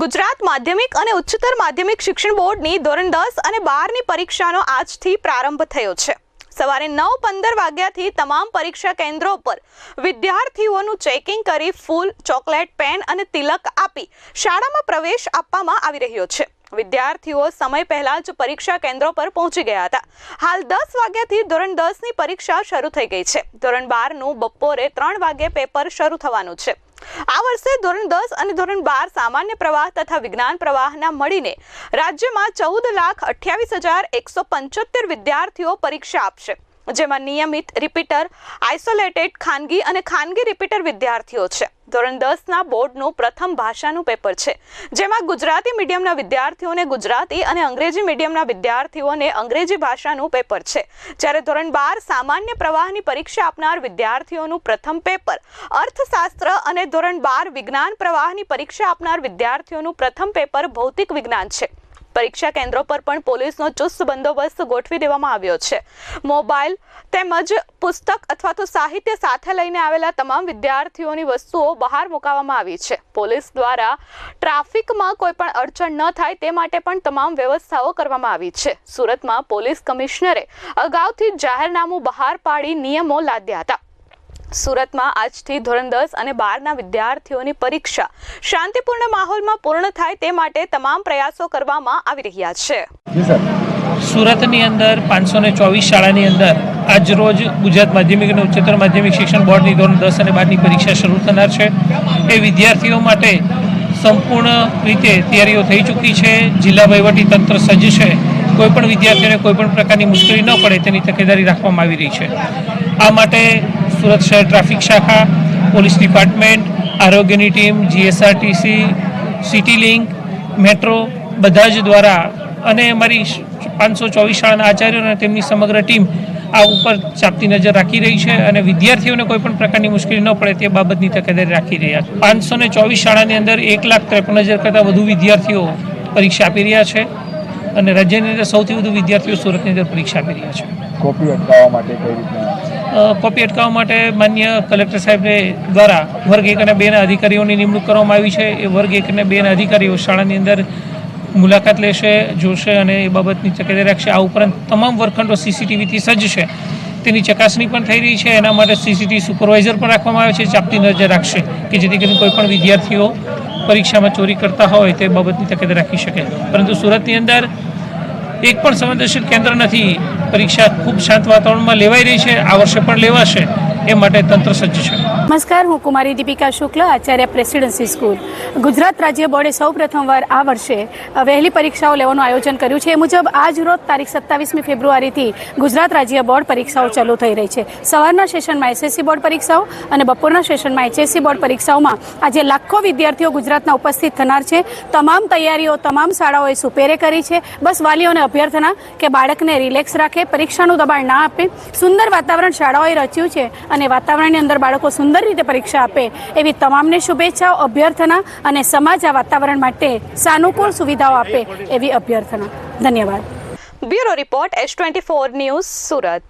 ગુજરાત માધ્યમિક અને ઉચ્ચતર માધ્યમિક શિક્ષણ બોર્ડની ધોરણ દસ અને બારની પરીક્ષાનો આજથી પ્રારંભ થયો છે. સવારે નવ પંદર વાગ્યાથી તમામ પરીક્ષા કેન્દ્રો પર વિદ્યાર્થીઓનું ચેકિંગ કરી ફૂલ, ચોકલેટ, પેન અને તિલક આપી શાળામાં પ્રવેશ આપવામાં આવી રહ્યો છે. વિદ્યાર્થીઓ સમય પહેલા જ પરીક્ષા કેન્દ્રો પર પહોંચી ગયા હતા. હાલ દસ વાગ્યાથી ધોરણ દસની પરીક્ષા શરૂ થઈ ગઈ છે. ધોરણ બારનું બપોરે ત્રણ વાગે પેપર શરૂ થવાનું છે. આ વર્ષે ધોરણ દસ અને ધોરણ બાર સામાન્ય પ્રવાહ તથા વિજ્ઞાન પ્રવાહના મળીને રાજ્યમાં ચૌદ લાખ અઠ્યાવીસ હજાર એકસો પંચોતેર વિદ્યાર્થીઓ પરીક્ષા આપશે. જેમાં નિયમિત, રિપીટર, આઇસોલેટેડ ખાનગી અને ખાનગી રિપીટર વિદ્યાર્થીઓ છે. ધોરણ દસના બોર્ડનું પ્રથમ ભાષાનું પેપર છે, જેમાં ગુજરાતી મીડિયમના વિદ્યાર્થીઓને ગુજરાતી અને અંગ્રેજી મીડિયમના વિદ્યાર્થીઓને અંગ્રેજી ભાષાનું પેપર છે. જ્યારે ધોરણ બાર સામાન્ય પ્રવાહની પરીક્ષા આપનાર વિદ્યાર્થીઓનું પ્રથમ પેપર, અર્થશાસ્ત્ર અને ધોરણ બાર વિજ્ઞાન પ્રવાહની પરીક્ષા આપનાર વિદ્યાર્થીઓનું પ્રથમ પેપર ભૌતિક વિજ્ઞાન છે. પરીક્ષા કેન્દ્રો પર પણ પોલીસનો ચુસ્ત બંદોબસ્ત ગોઠવી દેવામાં આવ્યો છે. મોબાઈલ તેમજ પુસ્તક અથવા તો સાહિત્ય સાથે લઈને આવેલા તમામ વિદ્યાર્થીઓની વસ્તુઓ બહાર મુકાવવામાં આવી છે. પોલીસ દ્વારા ટ્રાફિકમાં કોઈ પણ અડચણ ન થાય તે માટે પણ તમામ વ્યવસ્થાઓ કરવામાં આવી છે. સુરતમાં પોલીસ કમિશનરે અગાઉથી જાહેરનામું બહાર પાડી નિયમો લાદ્યા હતા. સુરતમાં આજથી ધોરણ દસ અને બારના વિદ્યાર્થીઓની પરીક્ષા શાંતિપૂર્ણ માહોલમાં પૂર્ણ થાય તે માટે તમામ પ્રયાસો કરવામાં આવી રહ્યા છે. સુરતની અંદર પાંચસો ને ચોવીસ શાળાની અંદર આજરોજ ગુજરાત માધ્યમિક અને ઉચ્ચતર માધ્યમિક શિક્ષણ બોર્ડની ધોરણ દસ અને બારની પરીક્ષા શરૂ થનાર છે. એ વિદ્યાર્થીઓ માટે સંપૂર્ણ રીતે તૈયારીઓ થઈ ચૂકી છે. જિલ્લા વહીવટી તંત્ર સજ્જ છે. કોઈપણ વિદ્યાર્થીઓને કોઈપણ પ્રકારની મુશ્કેલી ન પડે તેની તકેદારી રાખવામાં આવી રહી છે. આ માટે સુરત શહેર ટ્રાફિક શાખા, પોલીસ ડિપાર્ટમેન્ટ, આરોગ્યની team, GSRTC, city link, metro, બધા જ દ્વારા અને અમારી પાંચસો ચોવીસ શાળાના આચાર્યો અને તેમની સમગ્ર ટીમ આ ઉપર ચાપતી નજર રાખી રહી છે અને વિદ્યાર્થીઓને કોઈ પણ પ્રકારની મુશ્કેલી ન પડે તે બાબતની તકેદારી રાખી રહ્યા છે. પાંચસો ને ચોવીસ શાળાની અંદર એક લાખ ત્રેપન હજાર કરતાં વધુ વિદ્યાર્થીઓ પરીક્ષા આપી રહ્યા છે અને રાજ્યની અંદર સૌથી વધુ વિદ્યાર્થીઓ સુરતની અંદર પરીક્ષા આપી રહ્યા છે. કોપી અટકાવવા માટે કઈ રીતના કોપી અટકાવવા માટે માન્ય કલેક્ટર સાહેબને દ્વારા વર્ગ એક અને બેના અધિકારીઓની નિમણૂક કરવામાં આવી છે. એ વર્ગ એક અને બેના અધિકારીઓ શાળાની અંદર મુલાકાત લેશે, જોશે અને એ બાબતની તકેદારી રાખશે. આ ઉપરાંત તમામ વર્ગખંડો સીસીટીવીથી સજ્જ છે તેની ચકાસણી પણ થઈ રહી છે. એના માટે સીસીટીવી સુપરવાઇઝર પણ રાખવામાં આવે છે. ચાપતી નજર રાખશે કે જેથી કરીને કોઈપણ વિદ્યાર્થીઓ પરીક્ષામાં ચોરી કરતા હોય તે બાબતની તકેદારી રાખી શકે. પરંતુ સુરતની અંદર એક પણ સંવેદનશીલ કેન્દ્ર નથી. પરીક્ષા ખૂબ શાંત વાતાવરણમાં લેવાઈ રહી છે. આ વર્ષે પણ લેવાશે. એ માટે તંત્ર સજ્જ છે. નમસ્કાર, હું કુમારી દીપિકા શુક્લ, આચાર્ય પ્રેસિડેન્સી સ્કૂલ. ગુજરાત રાજ્ય બોર્ડે સૌ પ્રથમવાર આ વર્ષે વહેલી પરીક્ષાઓ લેવાનું આયોજન કર્યું છે. એ મુજબ આજ રોજ તારીખ સત્તાવીસમી ફેબ્રુઆરીથી ગુજરાત રાજ્ય બોર્ડ પરીક્ષાઓ ચાલુ થઈ રહી છે. સવારના સેશનમાં એસએસસી બોર્ડ પરીક્ષાઓ અને બપોરના સેશનમાં એચએસસી બોર્ડ પરીક્ષાઓમાં આજે લાખો વિદ્યાર્થીઓ ગુજરાતના ઉપસ્થિત થનાર છે. તમામ તૈયારીઓ, તમામ શાળાઓએ સુપેરે કરી છે. બસ વાલીઓને અભ્યર્થના કે બાળકને રિલેક્સ રાખે, પરીક્ષાનું દબાણ ના આપે. સુંદર વાતાવરણ શાળાઓએ રચ્યું છે. અને વાતાવરણની અંદર બાળકો સુંદર રીતે પરીક્ષા આપે એવી તમામને શુભેચ્છાઓ, અભ્યર્થના અને સમાજ આ વાતાવરણ માટે સાનુકૂળ સુવિધાઓ આપે એવી અભ્યર્થના. ધન્યવાદ. Bureau report, S twenty four news Surat.